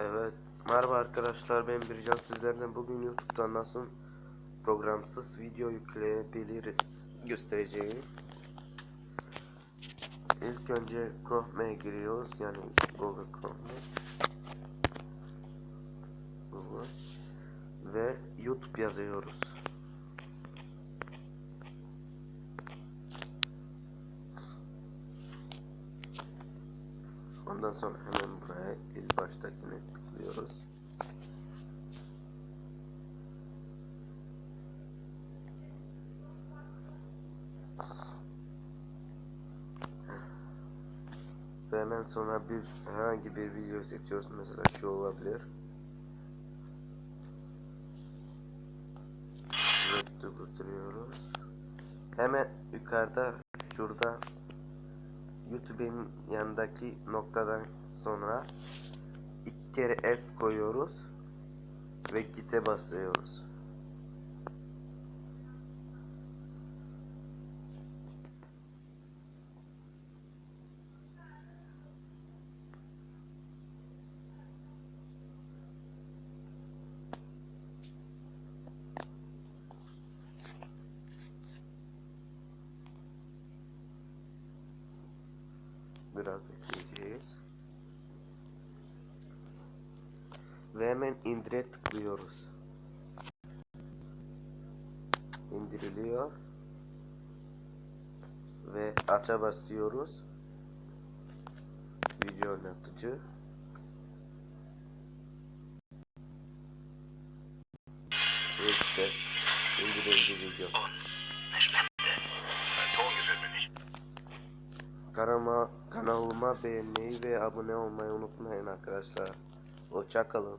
Evet. Merhaba arkadaşlar ben Bircan sizlerden bugün YouTube'da nasıl programsız video yükleyebiliriz göstereceğim. İlk önce Chrome'e giriyoruz yani Google Chrome'e. Google. Ve YouTube yazıyoruz. Ondan sonra hemen buraya ilk baştakine tıklıyoruz. Ve hemen sonra bir herhangi bir video seçiyoruz. Mesela şu olabilir. Evet tıklıyoruz. Hemen yukarıda şurada YouTube'un yanındaki noktadan sonra iki kere S koyuyoruz ve git'e basıyoruz. Biraz bekleyeceğiz. Ve hemen indire tıklıyoruz. İndiriliyor. Ve aça basıyoruz. Video oynatıcı. Ve işte indirildi video. uns eine Spende. Kanalıma, kanalıma beğenmeyi ve abone olmayı unutmayın arkadaşlar. Hoşçakalın.